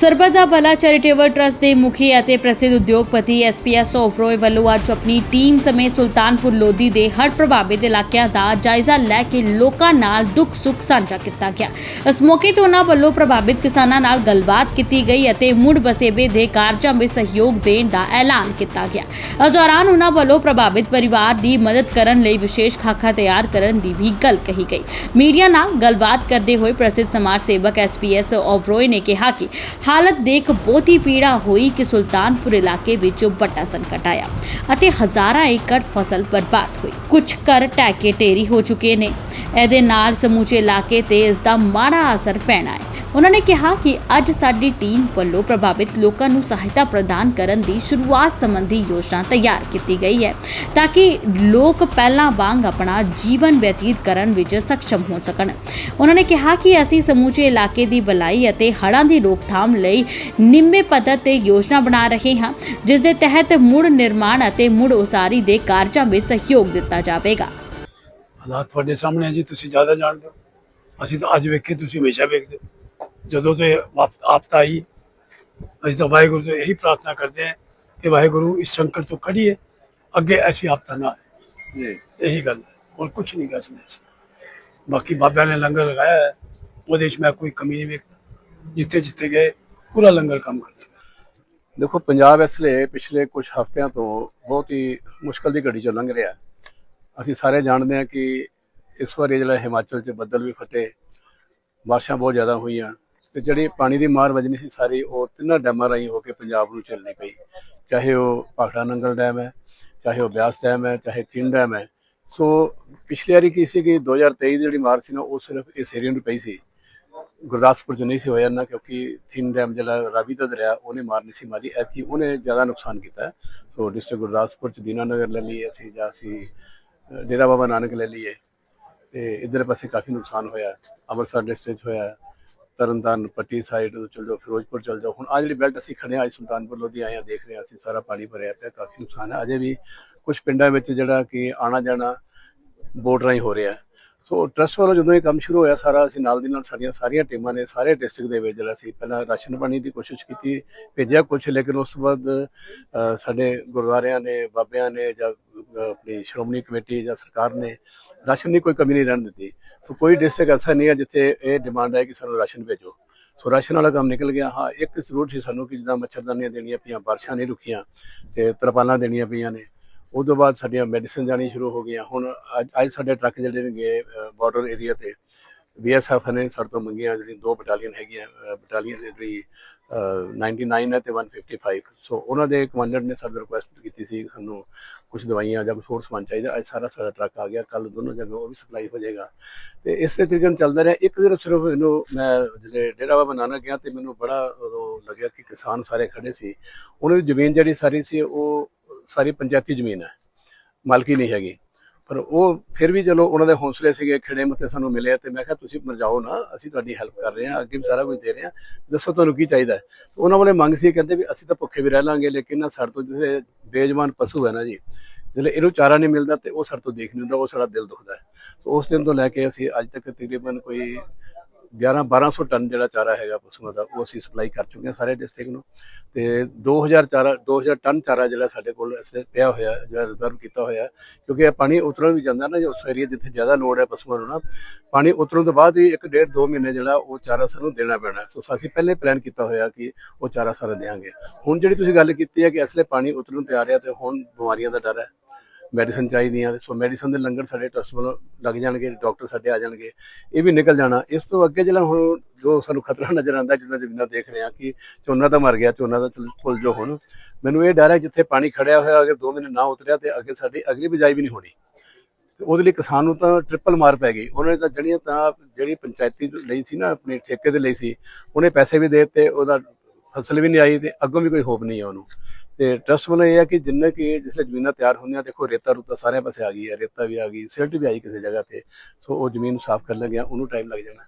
ਸਰਬੱਤ ਦਾ ਭਲਾ charitable trust ਦੇ ਮੁਖੀ ਅਤੇ ਪ੍ਰਸਿੱਧ ਉਦਯੋਗਪਤੀ ਐਸਪੀਐਸ ਓਫਰੋਏ ਵੱਲੋਂ ਅੱਜ ਆਪਣੀ ਟੀਮ ਸਮੇਤ ਸੁਲਤਾਨਪੁਰ ਲੋਧੀ ਦੇ ਹੜ੍ਹ ਪ੍ਰਭਾਵਿਤ ਇਲਾਕਿਆਂ ਦਾ ਜਾਇਜ਼ਾ ਲੈ ਕੇ ਲੋਕਾਂ ਨਾਲ ਦੁੱਖ ਸੁੱਖ ਸਾਂਝਾ ਕੀਤਾ ਗਿਆ। ਇਸ ਮੌਕੇ ਤੇ ਉਹਨਾਂ ਵੱਲੋਂ ਪ੍ਰਭਾਵਿਤ ਕਿਸਾਨਾਂ ਨਾਲ ਗੱਲਬਾਤ ਕੀਤੀ ਗਈ ਅਤੇ ਮੁੜ ਬਸੇਬੇ ਦੇ ਕਾਰਜਾਂ ਵਿੱਚ ਸਹਿਯੋਗ ਦੇਣ ਦਾ ਐਲਾਨ ਕੀਤਾ ਗਿਆ। ਇਸ ਦੌਰਾਨ ਉਹਨਾਂ ਵੱਲੋਂ ਪ੍ਰਭਾਵਿਤ ਪਰਿਵਾਰ ਦੀ ਮਦਦ ਕਰਨ ਲਈ ਵਿਸ਼ੇਸ਼ ਖਾਕਾ ਤਿਆਰ ਕਰਨ ਦੀ ਵੀ ਗੱਲ ਕਹੀ ਗਈ। ਮੀਡੀਆ ਨਾਲ ਗੱਲਬਾਤ ਕਰਦੇ ਹੋਏ ਪ੍ਰਸਿੱਧ ਸਮਾਜ ਸੇਵਕ ਐਸਪੀਐਸ ਓਵਰੋਏ ਨੇ ਕਿਹਾ ਕਿ ਹਾਲਤ ਦੇਖ ਬਹੁਤੀ ਪੀੜਾ ਹੋਈ ਕਿ ਸੁਲਤਾਨਪੁਰ ਇਲਾਕੇ ਵਿੱਚ ਵੱਡਾ ਸੰਕਟ ਆਇਆ ਅਤੇ ਹਜ਼ਾਰਾਂ ਏਕੜ ਫਸਲ ਬਰਬਾਦ ਹੋਈ। ਕੁਝ ਘਰ ਢਹਿ ਕੇ ਢੇਰੀ ਹੋ ਚੁੱਕੇ ਨੇ। ਇਹਦੇ ਨਾਲ ਸਮੂਚੇ ਇਲਾਕੇ ਤੇ ਇਸ ਦਾ ਮਾੜਾ ਅਸਰ ਪੈਣਾ ਹੈ। ਉਹਨਾਂ ਨੇ ਕਿਹਾ ਕਿ ਅੱਜ ਸਾਡੀ ਟੀਮ ਵੱਲੋਂ ਪ੍ਰਭਾਵਿਤ ਲੋਕਾਂ ਨੂੰ ਸਹਾਇਤਾ ਪ੍ਰਦਾਨ ਕਰਨ ਦੀ ਸ਼ੁਰੂਆਤ ਸੰਬੰਧੀ ਯੋਜਨਾ ਤਿਆਰ ਕੀਤੀ ਗਈ ਹੈ ਤਾਂ ਕਿ ਲੋਕ ਪਹਿਲਾਂ ਵਾਂਗ ਆਪਣਾ ਜੀਵਨ ਬਤੀਤ ਕਰਨ ਵਿੱਚ ਸક્ષਮ ਹੋ ਸਕਣ। ਉਹਨਾਂ ਨੇ ਕਿਹਾ ਕਿ ਅਸੀਂ ਸਮੂਚੇ ਇਲਾਕੇ ਦੀ ਭਲਾਈ ਅਤੇ ਹੜ੍ਹਾਂ ਦੀ ਰੋਕਥਾਮ ਲਈ ਨਿੰਮੇ ਪੱਧਰ ਤੇ ਯੋਜਨਾ ਬਣਾ ਰਹੇ ਹਾਂ, ਜਿਸ ਦੇ ਤਹਿਤ ਮੁੜ ਨਿਰਮਾਣ ਅਤੇ ਮੁੜ ਉਸਾਰੀ ਦੇ ਕਾਰਜਾਂ ਵਿੱਚ ਸਹਿਯੋਗ ਦਿੱਤਾ ਜਾਵੇਗਾ। ਹਾਲਾਤ ਤੁਹਾਡੇ ਸਾਹਮਣੇ ਜੀ, ਤੁਸੀਂ ਜ਼ਿਆਦਾ ਜਾਣਦੇ ਹੋ। ਅਸੀਂ ਤਾਂ ਅੱਜ ਵੇਖੇ, ਤੁਸੀਂ ਹਮੇਸ਼ਾ ਵੇਖਦੇ ਹੋ। ਜਦੋਂ ਤੇ ਆਪ- ਆਪਤਾ ਆਈ ਅਸੀਂ ਤਾਂ ਵਾਹਿਗੁਰੂ ਤੋਂ ਇਹੀ ਪ੍ਰਾਰਥਨਾ ਕਰਦੇ ਹਾਂ ਕਿ ਵਾਹਿਗੁਰੂ ਇਸ ਸੰਕਟ ਤੋਂ ਕੱਢੀਏ ਅੱਗੇ ਐਸੀ ਆਪਤਾ ਨਾ ਆਏ। ਜੀ। ਇਹੀ ਗੱਲ। ਹੈ ਹੋਰ ਕੁਝ ਨਹੀਂ ਸਕਦੇ ਅਸੀਂ ਬਾਕੀ ਬਾਬਿਆਂ ਨੇ ਲੰਗਰ ਲਗਾਇਆ ਹੈ ਉਹਦੇ 'ਚ ਮੈਂ ਕੋਈ ਕਮੀ ਨਹੀਂ ਵੇਖਦਾ। ਜਿੱਥੇ ਜਿੱਥੇ ਗਏ ਪੂਰਾ ਲੰਗਰ ਕੰਮ ਕਰਦਾ। ਦੇਖੋ ਪੰਜਾਬ ਇਸ ਲਈ ਪਿਛਲੇ ਕੁਝ ਹਫ਼ਤਿਆਂ ਤੋਂ ਬਹੁਤ ਹੀ ਮੁਸ਼ਕਲ ਦੀ ਘੜੀ ਚੋਂ ਲੰਘ ਰਿਹਾ। ਅਸੀਂ ਸਾਰੇ ਜਾਣਦੇ ਹਾਂ ਕਿ ਇਸ ਵਾਰੀ ਜਿਹੜਾ ਹਿਮਾਚਲ 'ਚ ਬੱਦਲ ਵੀ ਫਟੇ ਬਾਰਿਸ਼ਾਂ ਬਹੁਤ ਜ਼ਿਆਦਾ ਹੋਈਆਂ। ਤੇ ਜਿਹੜੀ ਪਾਣੀ ਦੀ ਮਾਰ ਵਜਣੀ ਸੀ ਸਾਰੀ, ਉਹ ਤਿੰਨਾਂ ਡੈਮਾਂ ਰਾਹੀਂ ਹੋ ਕੇ ਪੰਜਾਬ ਨੂੰ ਚੱਲਣੀ ਪਈ। ਚਾਹੇ ਉਹ ਭਾਖੜਾ ਨੰਗਲ ਡੈਮ ਹੈ, ਚਾਹੇ ਉਹ ਬਿਆਸ ਡੈਮ ਹੈ, ਚਾਹੇ ਤਿੰਨ ਡੈਮ ਹੈ। ਸੋ ਪਿਛਲੀ ਵਾਰੀ ਕੀ ਸੀ ਕਿ 2023 ਦੀ ਜਿਹੜੀ ਮਾਰ ਸੀ ਨਾ, ਉਹ ਸਿਰਫ ਇਸ ਏਰੀਆ ਨੂੰ ਪਈ ਸੀ। ਗੁਰਦਾਸਪੁਰ ਚ ਨਹੀਂ ਸੀ ਹੋਇਆ ਨਾ ਕਿਉਂਕਿ ਥਿੰਨ ਡੈਮ ਜਿਹੜਾ ਰਾਵੀ ਦਾ ਦਰਿਆ, ਉਹਨੇ ਮਾਰਨੀ ਸੀ ਮਾਰੀ। ਐਤਕੀ ਉਹਨੇ ਜ਼ਿਆਦਾ ਨੁਕਸਾਨ ਕੀਤਾ। ਸੋ ਡਿਸਟ੍ਰਿਕਟ ਗੁਰਦਾਸਪੁਰ ਚ ਦੀਨਾਨਗਰ ਲੈ ਲਈ ਅਸੀਂ, ਜਾਂ ਅਸੀਂ ਡੇਰਾ ਬਾਬਾ ਨਾਨਕ ਲੈ ਲਈਏ। ਤੇ ਇਧਰ ਪਾਸੇ ਕਾਫੀ ਨੁਕਸਾਨ ਹੋਇਆ। ਅੰਮ੍ਰਿਤਸਰ ਡਿਸਟ੍ਰਿਕਟ ਹੋਇਆ। ਤਰਨਤਾਰਨ, ਪੱਟੀ ਸਾਈਡ ਚਲ ਜਾਓ, ਫਿਰੋਜ਼ਪੁਰ ਚਲ ਜਾਓ। ਹੁਣ ਆ ਜਿਹੜੀ ਬੈਲਟ ਅਸੀਂ ਖੜੇ ਹਾਂ ਅੱਜ ਸੁਲਤਾਨਪੁਰ ਲੋਧੀ ਆਏ ਹਾਂ ਦੇਖ ਰਹੇ ਹਾਂ, ਅਸੀਂ ਸਾਰਾ ਪਾਣੀ ਭਰਿਆ ਪਿਆ, ਕਾਫੀ ਨੁਕਸਾਨ ਹੈ। ਅਜੇ ਵੀ ਕੁਝ ਪਿੰਡਾਂ ਵਿੱਚ ਜਿਹੜਾ ਕਿ ਆਣਾ ਜਾਣਾ ਬੋਟ ਰਾਹੀਂ ਹੋ ਰਿਹਾ ਸੋ ਟਰਸਟ ਵੱਲੋਂ ਜਦੋਂ ਇਹ ਕੰਮ ਸ਼ੁਰੂ ਹੋਇਆ, ਸਾਰਾ ਅਸੀਂ ਨਾਲ ਦੀ ਨਾਲ ਸਾਡੀਆਂ ਸਾਰੀਆਂ ਟੀਮਾਂ ਨੇ, ਸਾਰੇ ਡਿਸਟ੍ਰਿਕਟ ਦੇ ਵਿੱਚ ਜਿਹੜਾ ਸੀ ਪਹਿਲਾਂ ਰਾਸ਼ਨ ਪਾਣੀ ਦੀ ਕੋਸ਼ਿਸ਼ ਕੀਤੀ, ਭੇਜਿਆ ਕੁਝ ਲੇਕਿਨ ਉਸ ਤੋਂ ਬਾਅਦ ਸਾਡੇ ਗੁਰਦੁਆਰਿਆਂ ਨੇ, ਬਾਬਿਆਂ ਨੇ ਜਾਂ ਆਪਣੀ ਸ਼੍ਰੋਮਣੀ ਕਮੇਟੀ ਜਾਂ ਸਰਕਾਰ ਨੇ ਰਾਸ਼ਨ ਦੀ ਕੋਈ ਕਮੀ ਨਹੀਂ ਰਹਿਣ ਦਿੱਤੀ। ਸੋ ਕੋਈ ਡਿਸਟ੍ਰਿਕਟ ਐਸਾ ਨਹੀਂ ਹੈ ਜਿੱਥੇ ਇਹ ਡਿਮਾਂਡ ਹੈ ਕਿ ਸਾਨੂੰ ਰਾਸ਼ਨ ਭੇਜੋ। ਸੋ ਰਾਸ਼ਨ ਵਾਲਾ ਕੰਮ ਨਿਕਲ ਗਿਆ। ਹਾਂ, ਇੱਕ ਜ਼ਰੂਰ ਸੀ ਸਾਨੂੰ ਕਿ ਜਿੱਦਾਂ ਮੱਛਰਦਾਨੀਆਂ ਦੇਣੀਆਂ ਪਈਆਂ, ਬਾਰਿਸ਼ਾਂ ਨਹੀਂ ਰੁਕੀਆਂ ਤੇ ਤਰਪਾਲਾਂ ਦੇਣੀਆਂ ਪਈਆਂ ਨੇ। ਉਹ ਤੋਂ ਬਾਅਦ ਸਾਡੀਆਂ ਮੈਡੀਸਨ ਜਾਣੀ ਸ਼ੁਰੂ ਹੋ ਗਈਆਂ। ਹੁਣ ਅੱਜ ਅੱਜ ਸਾਡੇ ਟਰੱਕ ਜਿਹੜੇ ਨੇ ਗਏ ਬਾਰਡਰ ਏਰੀਆ ਤੇ ਬੀਐਸਐਫ ਨੇ ਸਾਡੇ ਤੋਂ ਮੰਗੀਆਂ ਜਿਹੜੀ ਦੋ ਬਟਾਲੀਅਨ ਹੈਗੀਆਂ ਬਟਾਲੀਅਨ ਜਿਹੜੀ ਅਹ, 99 ਹੈ ਤੇ 155 ਸੋ ਉਹਨਾਂ ਦੇ ਕਮਾਂਡਰ ਨੇ ਸਾਡੇ ਰਿਕੁਐਸਟ ਕੀਤੀ ਸੀ ਸਾਨੂੰ ਕੁਝ ਦਵਾਈਆਂ ਜਾਂ ਕੁਝ ਹੋਰ ਸਮਾਨ ਚਾਹੀਦਾ। ਅੱਜ ਸਾਰਾ ਸਾਡਾ ਟਰੱਕ ਆ ਗਿਆ। ਕੱਲ ਦੋਨੋਂ ਜਗ੍ਹਾ ਉਹ ਵੀ ਸਪਲਾਈ ਹੋ ਜਾਏਗਾ। ਤੇ ਇਸ ਤਰੀਕੇ ਨਾਲ ਚੱਲਦਾ ਰਿਹਾ। ਇੱਕ ਦਿਨ ਸਿਰਫ ਮੈਨੂੰ ਮੈਂ ਜਿਹੜੇ ਡੇਰਾ ਬਾਬਾ ਨਾਨਕ ਗਿਆ ਤੇ ਮੈਨੂੰ ਬੜਾ ਉਦੋਂ ਲੱਗਿਆ ਕਿ ਕਿਸਾਨ ਸਾਰੇ ਖੜੇ ਸੀ। ਉਹਨਾਂ ਦੀ ਜ਼ਮੀਨ ਜਿਹੜੀ ਸਾਰੀ ਸੀ ਉਹ ਸਾਰੀ ਪੰਚਾਇਤੀ ਜ਼ਮੀਨ ਹੈ। ਮਾਲਕੀ ਨਹੀਂ ਹੈਗੀ। ਪਰ ਉਹ ਫਿਰ ਵੀ ਚਲੋ ਉਹਨਾਂ ਦੇ ਹੌਸਲੇ ਸੀਗੇ, ਖਿੜੇ ਮੱਥੇ ਸਾਨੂੰ ਮਿਲੇ ਤੇ ਮੈਂ ਕਿਹਾ, ਤੁਸੀਂ ਮਰ ਜਾਓ ਨਾ, ਅਸੀਂ ਤੁਹਾਡੀ ਹੈਲਪ ਕਰ ਰਹੇ ਹਾਂ, ਅੱਗੇ ਵੀ ਸਾਰਾ ਕੁਝ ਦੇ ਰਹੇ ਹਾਂ, ਦੱਸੋ ਤੁਹਾਨੂੰ ਕੀ ਚਾਹੀਦਾ ਉਹਨਾਂ ਵਾਲੇ ਮੰਗ ਸੀ, ਕਹਿੰਦੇ ਵੀ ਅਸੀਂ ਤਾਂ ਭੁੱਖੇ ਵੀ ਰਹਿ ਲਾਂਗੇ, ਲੇਕਿਨ ਨਾ ਸਾਡੇ ਤੋਂ ਜਿਹੜੇ ਬੇਜਮਾਨ ਪਸ਼ੂ ਹੈ ਨਾ ਜੀ ਜਦੋਂ ਇਹਨੂੰ ਚਾਰਾ ਨਹੀਂ ਮਿਲਦਾ ਤੇ ਉਹ ਸਾਡੇ ਤੋਂ ਦੇਖ ਨਹੀਂ ਹੁੰਦਾ, ਉਹ ਸਾਡਾ ਦਿਲ ਦੁਖਦਾ ਹੈ। ਸੋ ਉਸ ਦਿਨ ਤੋਂ ਲੈ ਕੇ ਅਸੀਂ ਅੱਜ ਤੱਕ ਤਕਰੀਬਨ ਕੋਈ 11 1200 ਟਨ ਜਿਹੜਾ ਚਾਰਾ ਹੈਗਾ ਪਸ਼ੂਆਂ ਦਾ, ਉਹ ਅਸੀਂ ਸਪਲਾਈ ਕਰ ਚੁੱਕੇ ਹਾਂ ਸਾਰੇ ਡਿਸਟ੍ਰਿਕਟ ਨੂੰ। ਤੇ 2000 ਚਾਰਾ 2000 ਟਨ ਚਾਰਾ ਜਿਹੜਾ ਸਾਡੇ ਕੋਲ ਇਸ ਵੇਲੇ ਪਿਆ ਹੋਇਆ, ਜਿਹੜਾ ਰਿਜ਼ਰਵ ਕੀਤਾ ਹੋਇਆ, ਕਿਉਂਕਿ ਇਹ ਪਾਣੀ ਉਤਰਨ ਵੀ ਜਾਂਦਾ ਨਾ ਉਸ ਏਰੀਆ ਜਿੱਥੇ ਜ਼ਿਆਦਾ ਲੋੜ ਹੈ ਪਸ਼ੂਆਂ ਨੂੰ ਨਾ, ਪਾਣੀ ਉਤਰਨ ਤੋਂ ਬਾਅਦ ਹੀ ਇੱਕ ਡੇਢ ਦੋ ਮਹੀਨੇ ਜਿਹੜਾ ਉਹ ਚਾਰਾ ਸਾਨੂੰ ਦੇਣਾ ਪੈਣਾ। ਸੋ ਅਸੀਂ ਪਹਿਲੇ ਪਲਾਨ ਕੀਤਾ ਹੋਇਆ ਕਿ ਉਹ ਚਾਰਾ ਸਾਰਾ ਦੇਵਾਂਗੇ ਹੁਣ ਜਿਹੜੀ ਤੁਸੀਂ ਗੱਲ ਕੀਤੀ ਹੈ ਕਿ ਇਸ ਵੇਲੇ ਪਾਣੀ ਉਤਰਨ ਤੇ ਆ ਰਿਹਾ ਤੇ ਹੁਣ ਬਿਮਾਰੀਆਂ ਦਾ ਡਰ ਹੈ। ਮੈਡੀਸਨ ਚਾਹੀਦੀਆਂ ਸੋ ਮੈਡੀਸਨ ਦੇ ਲੰਗਰ ਸਾਡੇ ਟਰਸਟ ਵੱਲੋਂ ਲੱਗ ਜਾਣਗੇ, ਡਾਕਟਰ ਸਾਡੇ ਆ ਜਾਣਗੇ। ਇਹ ਵੀ ਨਿਕਲ ਜਾਣਾ। ਇਸ ਤੋਂ ਅੱਗੇ ਜਿਹੜਾ ਹੁਣ ਜੋ ਸਾਨੂੰ ਖਤਰਾ ਨਜ਼ਰ ਆਉਂਦਾ ਜਿੱਦਾਂ ਜ਼ਮੀਨਾਂ ਦੇਖ ਰਹੇ ਹਾਂ ਕਿ ਝੋਨਾ ਤਾਂ ਮਰ ਗਿਆ, ਝੋਨਾ ਤਾਂ ਚਲ ਜੋ ਹੁਣ, ਮੈਨੂੰ ਇਹ ਡਰ ਹੈ ਜਿੱਥੇ ਪਾਣੀ ਖੜਿਆ ਹੋਇਆ, ਅਗਰ 2 ਮਹੀਨੇ ਨਾ ਉਤਰਿਆ ਤੇ ਅੱਗੇ ਸਾਡੀ ਅਗਲੀ ਬਿਜਾਈ ਵੀ ਨਹੀਂ ਹੋਣੀ। ਉਹਦੇ ਲਈ ਕਿਸਾਨ ਨੂੰ ਤਾਂ ਟ੍ਰਿਪਲ ਮਾਰ ਪੈ ਗਈ। ਉਹਨੇ ਤਾਂ ਜਿਹੜੀਆਂ ਤਾਂ ਜਿਹੜੀ ਪੰਚਾਇਤੀ ਲਈ ਸੀ ਨਾ, ਆਪਣੇ ਠੇਕੇ ਦੇ ਲਈ ਸੀ, ਉਹਨੇ ਪੈਸੇ ਵੀ ਦੇ ਦਿੱਤੇ, ਉਹਦਾ ਫਸਲ ਵੀ ਨਹੀਂ ਆਈ ਤੇ ਅੱਗੋਂ ਵੀ ਕੋਈ ਹੋਪ ਨਹੀਂ ਹੈ ਉਹਨੂੰ। ਤੇ ਟਰਸਟ ਵੱਲੋਂ ਇਹ ਹੈ ਕਿ ਜਿੰਨੇ ਕਿ ਜਿਸਲੇ ਜ਼ਮੀਨਾਂ ਤਿਆਰ ਹੁੰਦੀਆਂ, ਦੇਖੋ ਰੇਤਾ ਰੂਤਾ ਸਾਰੇ ਪਾਸੇ ਆ ਗਈ ਹੈ, ਰੇਤਾ ਵੀ ਆ ਗਈ ਸਿਲਟ ਵੀ ਆਈ ਕਿਸੇ ਜਗ੍ਹਾ ਤੇ, ਸੋ ਉਹ ਜ਼ਮੀਨ ਨੂੰ ਸਾਫ਼ ਕਰਨ ਲੱਗਿਆ, ਉਹਨੂੰ ਟਾਈਮ ਲੱਗ ਜਾਣਾ।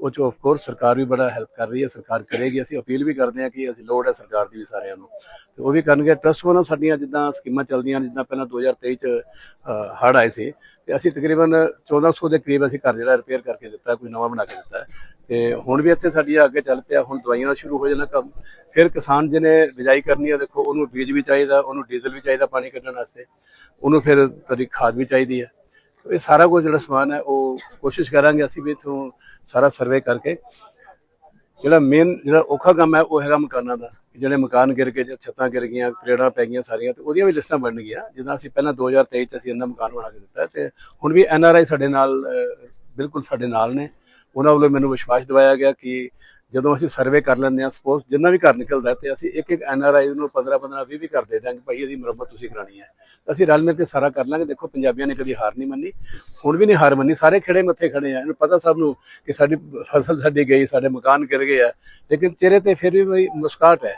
ਉਹ ਚ ਆਫ ਕੋਰਸ ਸਰਕਾਰ ਵੀ ਬੜਾ ਹੈਲਪ ਕਰ ਰਹੀ ਹੈ, ਸਰਕਾਰ ਕਰੇਗੀ। ਅਸੀਂ ਅਪੀਲ ਵੀ ਕਰਦੇ ਹਾਂ ਕਿ ਅਸੀਂ ਲੋੜ ਹੈ ਸਰਕਾਰ ਦੀ ਵੀ ਸਾਰਿਆਂ ਨੂੰ। ਤੇ ਉਹ ਵੀ ਕਰਨਗੇ। ਟਰਸਟ ਵੱਲੋਂ ਸਾਡੀਆਂ ਜਿੱਦਾਂ ਸਕੀਮਾਂ ਚੱਲਦੀਆਂ ਜਿੱਦਾਂ ਪਹਿਲਾਂ 2023 ਚ ਹੜ ਆਏ ਸੀ। ਤੇ ਅਸੀਂ ਤਕਰੀਬਨ 1400 ਦੇ ਕਰੀਬ ਅਸੀਂ ਘਰ ਜਿਹੜਾ ਰਿਪੇਅਰ ਕਰਕੇ ਦਿੱਤਾ, ਕੋਈ ਨਵਾਂ ਬਣਾ ਕੇ ਦਿੱਤਾ। ਹੈ। ਤੇ ਹੁਣ ਵੀ ਇੱਥੇ ਸਾਡੀ ਅੱਗੇ ਚੱਲ ਪਿਆ, ਹੁਣ ਦਵਾਈਆਂ ਦਾ ਸ਼ੁਰੂ ਹੋ ਜਾਣਾ ਕੰਮ। ਫਿਰ ਕਿਸਾਨ ਜਿਹਨੇ ਬਿਜਾਈ ਕਰਨੀ ਹੈ, ਦੇਖੋ ਉਹਨੂੰ ਬੀਜ ਵੀ ਚਾਹੀਦਾ, ਉਹਨੂੰ ਡੀਜ਼ਲ ਵੀ ਚਾਹੀਦਾ ਪਾਣੀ ਕੱਢਣ ਵਾਸਤੇ। ਉਹਨੂੰ ਫਿਰ ਤਰੀ ਖਾਦ ਵੀ ਚਾਹੀਦੀ ਹੈ। ਇਹ ਸਾਰਾ ਕੁਝ ਜਿਹੜਾ ਸਮਾਨ ਹੈ, ਉਹ ਕੋਸ਼ਿਸ਼ ਕਰਾਂਗੇ ਅਸੀਂ ਵੀ ਇਥੋਂ ਸਾਰਾ ਸਰਵੇ ਕਰਕੇ। ਜਿਹੜਾ ਮੇਨ ਜਿਹੜਾ ਔਖਾ ਕੰਮ ਹੈ, ਉਹ ਹੈਗਾ ਮਕਾਨਾਂ ਦਾ। ਜਿਹੜੇ ਮਕਾਨ ਗਿਰ ਗਏ, ਜਾਂ ਛੱਤਾਂ ਗਿਰ ਗਈਆਂ ਕਰੇੜਾਂ ਪੈ ਗਈਆਂ ਸਾਰੀਆਂ, ਤੇ ਉਹਦੀਆਂ ਵੀ ਲਿਸਟਾਂ ਬਣ ਗਈਆਂ। ਜਿੱਦਾਂ ਅਸੀਂ ਪਹਿਲਾਂ 2023 ਚ ਅਸੀਂ ਇੰਨਾ ਮਕਾਨ ਬਣਾ ਕੇ ਦਿੱਤਾ ਤੇ ਹੁਣ ਵੀ ਐਨ ਆਰ ਆਈ ਸਾਡੇ ਨਾਲ ਬਿਲਕੁਲ ਸਾਡੇ ਨਾਲ ਨੇ। ਉਹਨਾਂ ਵੱਲੋਂ ਮੈਨੂੰ ਵਿਸ਼ਵਾਸ ਦਿਵਾਇਆ ਗਿਆ ਕਿ ਜਦੋਂ ਅਸੀਂ ਸਰਵੇ ਕਰ ਲੈਂਦੇ ਹਾਂ ਸਪੋਜ਼ ਜਿੰਨਾ ਵੀ ਘਰ ਨਿਕਲਦਾ ਤੇ ਅਸੀਂ ਇੱਕ ਇੱਕ ਐਨ ਆਰ ਆਈ ਨੂੰ 15 15 20 20 ਕਰ ਦੇ ਦਾਂਗੇ ਭਾਈ ਇਹਦੀ ਮੁਰੰਮਤ ਤੁਸੀਂ ਕਰਾਣੀ ਹੈ। ਅਸੀਂ ਰਲ ਮਿਲ ਕੇ ਸਾਰਾ ਕਰ ਲਾਂਗੇ। ਦੇਖੋ ਪੰਜਾਬੀਆਂ ਨੇ ਕਦੀ ਹਾਰ ਨਹੀਂ ਮੰਨੀ, ਹੁਣ ਵੀ ਨਹੀਂ ਹਾਰ ਮੰਨੀ, ਸਾਰੇ ਖੜੇ ਮੱਥੇ ਖੜੇ ਆ। ਇਹਨੂੰ ਪਤਾ ਸਭ ਨੂੰ ਕਿ ਸਾਡੀ ਫਸਲ ਸਾਡੀ ਗਈ, ਸਾਡੇ ਮਕਾਨ ਗਿਰ ਗਏ ਆ। ਲੇਕਿਨ ਚਿਹਰੇ ਤੇ ਫਿਰ ਵੀ ਬਈ ਮੁਸਕਾਟ ਹੈ,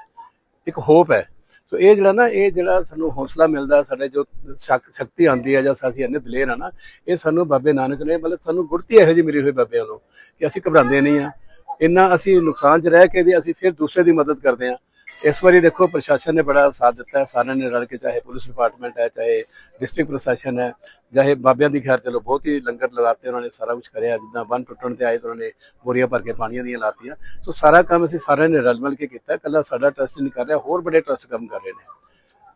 ਇੱਕ ਹੋਪ ਹੈ। ਸੋ ਇਹ ਜਿਹੜਾ ਨਾ, ਇਹ ਜਿਹੜਾ ਸਾਨੂੰ ਹੌਸਲਾ ਮਿਲਦਾ, ਸਾਡੇ ਜੋ ਸ਼ਕਤੀ ਆਉਂਦੀ ਹੈ ਜਾਂ ਅਸੀਂ ਇੰਨੇ ਦਲੇਰ ਆ ਨਾ, ਇਹ ਸਾਨੂੰ ਬਾਬੇ ਨਾਨਕ ਨੇ, ਮਤਲਬ ਸਾਨੂੰ ਗੁੜਤੀ ਇਹੋ ਜਿਹੀ ਮਿਲੀ ਹੋਈ ਬਾਬਿਆਂ ਨੂੰ ਕਿ ਅਸੀਂ ਘਬਰਾਉਂਦੇ ਨਹੀਂ ਆ। ਇੰਨਾ ਅਸੀਂ ਨੁਕਸਾਨ 'ਚ ਰਹਿ ਕੇ ਵੀ ਅਸੀਂ ਫਿਰ ਦੂਸਰੇ ਦੀ ਮਦਦ ਕਰਦੇ ਹਾਂ। ਇਸ ਵਾਰੀ ਦੇਖੋ, ਪ੍ਰਸ਼ਾਸਨ ਨੇ ਬੜਾ ਸਾਥ ਦਿੱਤਾ ਸਾਰਿਆਂ ਨੇ ਰਲ ਕੇ, ਚਾਹੇ ਪੁਲਿਸ ਡਿਪਾਰਟਮੈਂਟ ਹੈ, ਚਾਹੇ ਡਿਸਟ੍ਰਿਕਟ ਪ੍ਰਸ਼ਾਸਨ ਹੈ, ਚਾਹੇ ਬਾਬਿਆਂ ਦੀ ਖੈਰ, ਚਲੋ ਬਹੁਤ ਹੀ ਲੰਗਰ ਲਗਾਤੇ ਉਹਨਾਂ ਨੇ, ਸਾਰਾ ਕੁਝ ਕਰਿਆ, ਜਿੱਦਾਂ ਬੰਨ ਟੁੱਟਣ ਤੇ ਆਏ ਤਾਂ ਉਹਨਾਂ ਨੇ ਬੋਰੀਆਂ ਭਰ ਕੇ ਪਾਣੀਆਂ ਦੀਆਂ ਲਾਤੀਆਂ। ਸੋ ਸਾਰਾ ਕੰਮ ਅਸੀਂ ਸਾਰਿਆਂ ਨੇ ਰਲ ਮਿਲ ਕੇ ਕੀਤਾ। ਕੱਲਾ ਸਾਡਾ ਟਰਸਟ ਨਹੀਂ ਕਰ ਰਿਹਾ, ਹੋਰ ਬੜੇ ਟਰਸਟ ਕੰਮ ਕਰ ਰਹੇ ਨੇ।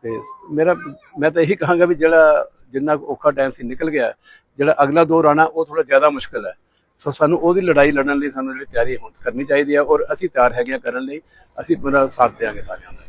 ਤੇ ਮੇਰਾ, ਮੈਂ ਤਾਂ ਇਹੀ ਕਹਾਂਗਾ ਵੀ ਜਿਹੜਾ ਜਿੰਨਾ ਔਖਾ ਟਾਈਮ ਸੀ, ਨਿਕਲ ਗਿਆ। ਜਿਹੜਾ ਅਗਲਾ ਦੌਰ ਆਣਾ ਉਹ ਥੋੜਾ ਜ਼ਿਆਦਾ ਮੁਸ਼ਕਲ ਹੈ। ਸੋ ਸਾਨੂੰ ਉਹਦੀ ਲੜਾਈ ਲੜਨ ਲਈ ਸਾਨੂੰ ਜਿਹੜੀ ਤਿਆਰੀ ਹੁਣ ਕਰਨੀ ਚਾਹੀਦੀ ਹੈ ਔਰ ਅਸੀਂ ਤਿਆਰ ਹੈਗੇ ਆ ਕਰਨ ਲਈ, ਅਸੀਂ ਪੂਰਾ ਸਾਥ ਦੇਵਾਂਗੇ ਸਾਰਿਆਂ ਦਾ।